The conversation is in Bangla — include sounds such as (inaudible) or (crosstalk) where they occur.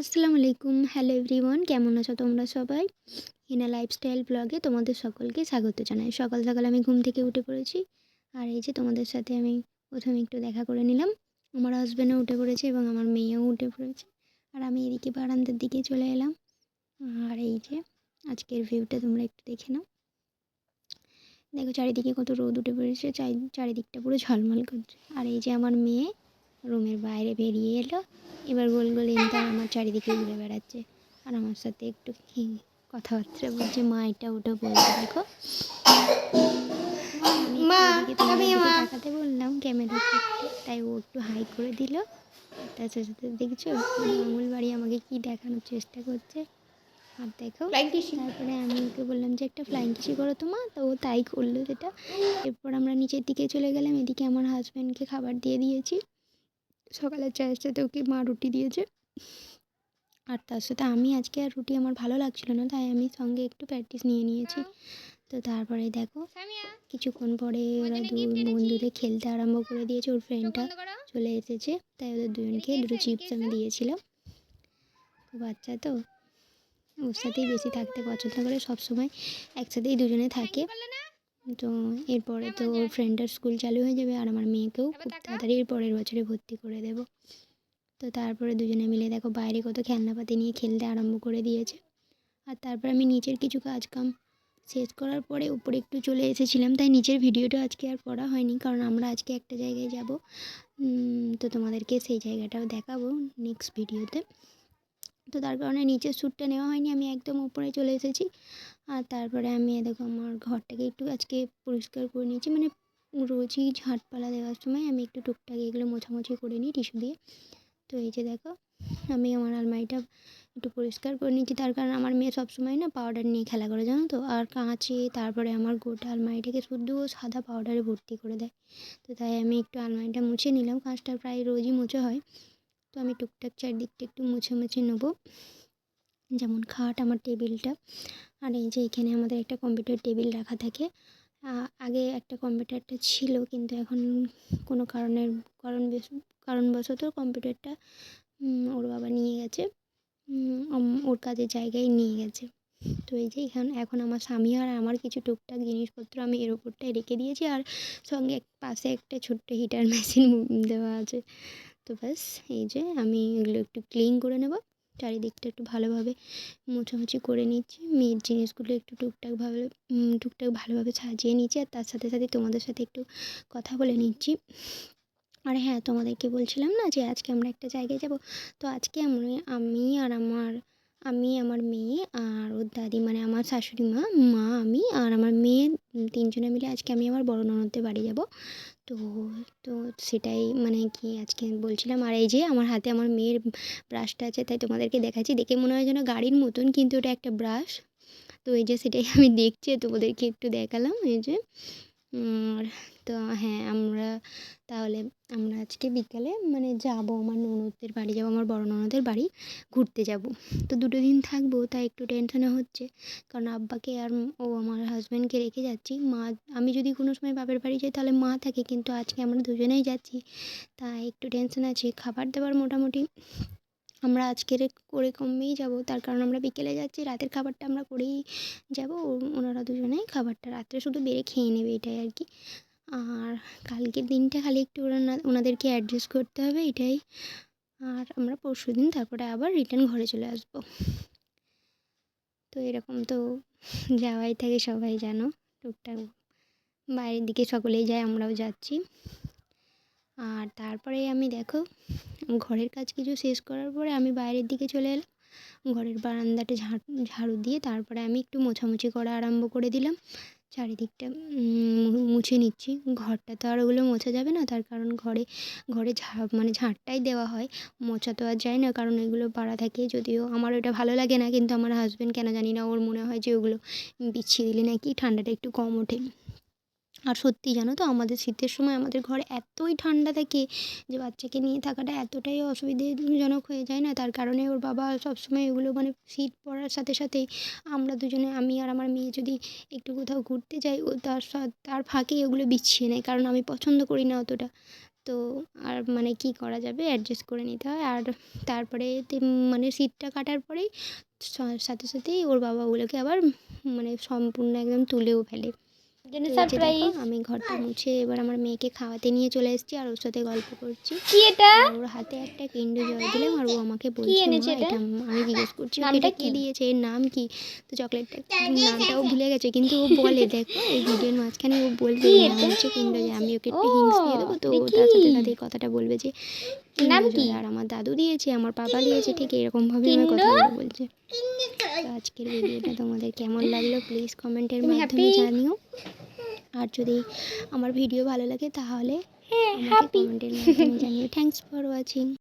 আসসালামু আলাইকুম। হ্যালো এভরিওয়ান কেমন আছো তোমরা সবাই? হিনা লাইফস্টাইল ব্লগে তোমাদের সকলকে স্বাগত জানাই। সকাল সকাল আমি ঘুম থেকে উঠে পড়েছি আর এই যে তোমাদের সাথে আমি প্রথমে একটু দেখা করে নিলাম। আমার হাজব্যান্ডও উঠে পড়েছে এবং আমার মেয়েও উঠে পড়েছে। আর আমি এদিকে বারান্দার দিকে চলে এলাম। আর এই যে আজকের ভিউটা তোমরা একটু দেখে নাও। দেখো, চারিদিকে কত রোদ উঠে পড়েছে চারি চারিদিকটা পুরো ঝলমল করছে। আর এই যে আমার মেয়ে রুমের বাইরে বেরিয়ে এলো। এবার গোল গোল ইন্টার আমার চারিদিকে ঘুরে বেড়াচ্ছে। আর আমার সাথে একটু কথাবার্তা বলছে মা এটা ওটা বলতে দেখো। তাকাতে বললাম ক্যামেরা তাই ও একটু হাই করে দিল। তার সাথে সাথে দেখছ আঙুল বাড়ি আমাকে কি দেখানোর চেষ্টা করছে? আর দেখো তারপরে আমি ওকে বললাম যে একটা ফ্লাইং কিসি করো তো মা। তো ও তাই করল সেটা এরপর আমরা নিচের দিকে চলে গেলাম এদিকে আমার হাজব্যান্ডকে খাবার দিয়ে দিয়েছি। সকালের চায়ের সাথে ওকে মা রুটি দিয়েছে। আর তার সাথে আমি আজকে আর রুটি আমার ভালো লাগছিল না তাই আমি সঙ্গে একটু প্র্যাকটিস নিয়ে নিয়েছি। তো তারপরে দেখো কিছুক্ষণ পরে ওরা দু বন্ধুদের খেলতে আরম্ভ করে দিয়েছে ওর ফ্রেন্ডটা চলে এসেছে তাই ওদের দুজনকে দুটো চিপস আমি দিয়েছিলাম। বাচ্চা তো ওর সাথেই বেশি থাকতে পছন্দ করে সব সময় একসাথেই দুজনে থাকে। তো এরপরে তো ওর ফ্রেন্ডের স্কুল চালু হয়ে যাবে আর আমার মেয়েকেও খুব তাড়াতাড়ি পরের বছরে ভর্তি করে দেব। তো তারপরে দুজনে মিলে দেখো বাইরে কত খেলনাপাতি নিয়ে খেলতে আরম্ভ করে দিয়েছে। আর তারপর আমি নিচের কিছু কাজ কাম শেষ করার পরে উপরে একটু চলে এসেছিলাম তাই নিচের ভিডিওটা আজকে আর করা হয়নি কারণ আমরা আজকে একটা জায়গায় যাব। তো তোমাদেরকে সেই জায়গাটাও দেখাবো নেক্সট ভিডিওতে তো তার কারণে নিচের শ্যুটটা নেওয়া হয়নি, আমি একদম উপরে চলে এসেছি। আর তারপরে আমি দেখো আমার ঘরটাকে একটু আজকে পরিষ্কার করে নিয়েছি মানে রোজই ঝাঁটপালা দেওয়ার সময় আমি একটু টুকটাক এগুলো মোছামুছি করে নিই টিস্যু দিয়ে। তো এই যে দেখো, আমি আমার আলমারিটা একটু পরিষ্কার করে নিচ্ছি তার কারণ আমার মেয়ে সবসময় না পাউডার নিয়ে খেলা করে, জানো তো? আর কাঁচে, তারপরে আমার গোটা আলমারিটাকে শুদ্ধ সাদা পাউডারে ভর্তি করে দেয়। তো তাই আমি একটু আলমারিটা মুছে নিলাম, কাঁচটা প্রায় রোজই মুছে হয়। তো আমি টুকটাক চারদিকটা একটু মুছে মুছে নেব। যেমন খাট, আমার টেবিলটা। আর এই যে এখানে আমাদের একটা কম্পিউটার টেবিল রাখা থাকে। আগে একটা কম্পিউটারটা ছিল, কিন্তু এখন কোনো কারণের কারণ কারণবশত কম্পিউটারটা ওর বাবা নিয়ে গেছে। ওর কাজের জায়গায় নিয়ে গেছে। তো এই যে এখানে, এখন আমার স্বামী আর আমার কিছু টুকটাক জিনিসপত্র আমি এর ওপরটায় রেখে দিয়েছি। আর সঙ্গে পাশে একটা ছোট্ট হিটার মেশিন দেওয়া আছে। তো ব্যাস, এই যে আমি এগুলো একটু ক্লিন করে নেব। চারিদিকটা একটু ভালোভাবে মোছামুছি করে নিচ্ছি। মেয়ের জিনিসগুলো একটু টুকটাকভাবে টুকটাক ভালোভাবে সাজিয়ে নিচ্ছি। আর তার সাথে সাথে তোমাদের সাথে একটু কথা বলে নিচ্ছি। আর হ্যাঁ তোমাদেরকে বলছিলাম না যে আজকে আমরা একটা জায়গায় যাব? তো আজকে আমরা, আমি আর আমার, আমি, আমার মেয়ে আর ওর দাদি মানে আমার শাশুড়ি মা মা, আমি আর আমার মেয়ে, তিনজনে মিলে আজকে আমি আমার বড় ননদদের বাড়ি যাব। তো তো সেটাই মানে কি আজকে বলছিলাম। আর এই যে আমার হাতে আমার মেয়ের ব্রাশটা আছে, তাই তোমাদেরকে দেখাচ্ছি। দেখে মনে হয় যেন গাড়ির মতন, কিন্তু ওটা একটা ব্রাশ তো এই যে সেটাই আমি দেখছি, তোমাদেরকে একটু দেখালাম। এই যে আর তো হ্যাঁ আমরা তাহলে আমরা আজকে বিকালে মানে যাব আমার ননদদের বাড়ি, যাব আমার বড় ননদের বাড়ি ঘুরতে যাব। তো দুটো দিন থাকব, তাই একটু টেনশনে হচ্ছে। কারণ আব্বাকে আর ও আমার হাজব্যান্ডকে রেখে যাচ্ছি। মা, আমি যদি কোনো সময় বাপের বাড়ি যাই তাহলে মা থাকে, কিন্তু আজকে আমরা দুজনেই যাচ্ছি। তাই একটু টেনশন আছে। খাবার দাবার মোটামুটি আমরা আজকের করে কমেই যাব। তার কারণ আমরা বিকেলে যাচ্ছি, রাতের খাবারটা আমরা করেই যাব। ওনারা দুজনেই খাবারটা রাত্রে শুধু বেড়ে খেয়ে নেবে এটাই আর কি। আর কালকের দিনটা খালি একটু ওরা ওনাদেরকে অ্যাডজাস্ট করতে হবে এটাই। আর আমরা পরশু দিন তারপরে আবার রিটার্ন ঘরে চলে আসব। তো এরকম তো যাওয়াই থাকে সবাই জানো। টুকটাক বাইরের দিকে সকলেই যায়, আমরাও যাচ্ছি। আর তারপরে আমি দেখো, ঘরের কাজ কিছু শেষ করার পরে আমি বাইরের দিকে চলে এলাম। ঘরের বারান্দাটা ঝাড়, ঝাড়ু দিয়ে তারপরে আমি একটু মোছামুছি করা আরম্ভ করে দিলাম। চারিদিকটা মুছে নিচ্ছি। ঘরটা তো আর ওগুলো মোছা যাবে না, তার কারণ ঘরে ঘরে ঝা মানে ঝাঁটটাই দেওয়া হয়। মোছা তো আর যায় না, কারণ এগুলো পাড়া থাকে। যদিও আমার ওটা ভালো লাগে না, কিন্তু আমার হাজব্যান্ড কেন জানি না, ওর মনে হয় যে ওগুলো বিছিয়ে দিলে নাকি ঠান্ডাটা একটু কম ওঠে। আর সত্যি জানো তো, আমাদের শীতের সময় আমাদের ঘরে এতই ঠান্ডা থাকে যে বাচ্চাকে নিয়ে থাকাটা এতটাই অসুবিধাজনক হয়ে যায় না। তার কারণে ওর বাবা সবসময় এগুলো মানে শীত পড়ার সাথে সাথে আমরা দুজনে, আমি আর আমার মেয়ে যদি একটু কোথাও ঘুরতে যাই, ও তার তার ফাঁকে ওগুলো বিছিয়ে নেয়, কারণ আমি পছন্দ করি না অতটা। তো আর মানে কি করা যাবে? অ্যাডজাস্ট করে নিতে হয়। আর তারপরে মানে সিটটা কাটার পরেই সাথে সাথেই ওর বাবা ওগুলোকে আবার মানে সম্পূর্ণ একদম তুলেও ফেলে। সারপ্রাইজ আমি ঘরটা মুছে এবার আমার মেয়েকে খাওয়াতে নিয়ে চলে এসেছি আর ওর সাথে গল্প করছি। কি এটা? ওর হাতে একটা কিন্ডু জল দিলাম আর ও আমাকে বলছে এনেছে মা এটা?" এটা আমি জিজ্ঞেস করছি এটা কি? দিয়েছে? এর নাম কি? তো চকলেটটা নামটাও ভুলে গেছে কিন্তু ও বলে দেখো এই ভিডিওর মাঝখানে ও বলবে নাম হচ্ছে কিন্ডু জল আমি ওকে একটা হিংস দিয়ে দেবো। তো ও তার সাথে সাথে এই কথাটা বলবে যে নাম কি? আর আমার দাদু দিয়েছে আমার পাপা দিয়েছে ঠিক এরকম ভাবে আমার? কথাগুলো বলছে। তো আজকের (laughs) ভিডিওটা তোমাদের কেমন লাগল প্লিজ কমেন্টের মাধ্যমে জানিও। আর যদি আমার ভিডিও ভালো লাগে তাহলে হ্যাঁ আমাকে কমেন্টের মাধ্যমে জানিও। Thanks for watching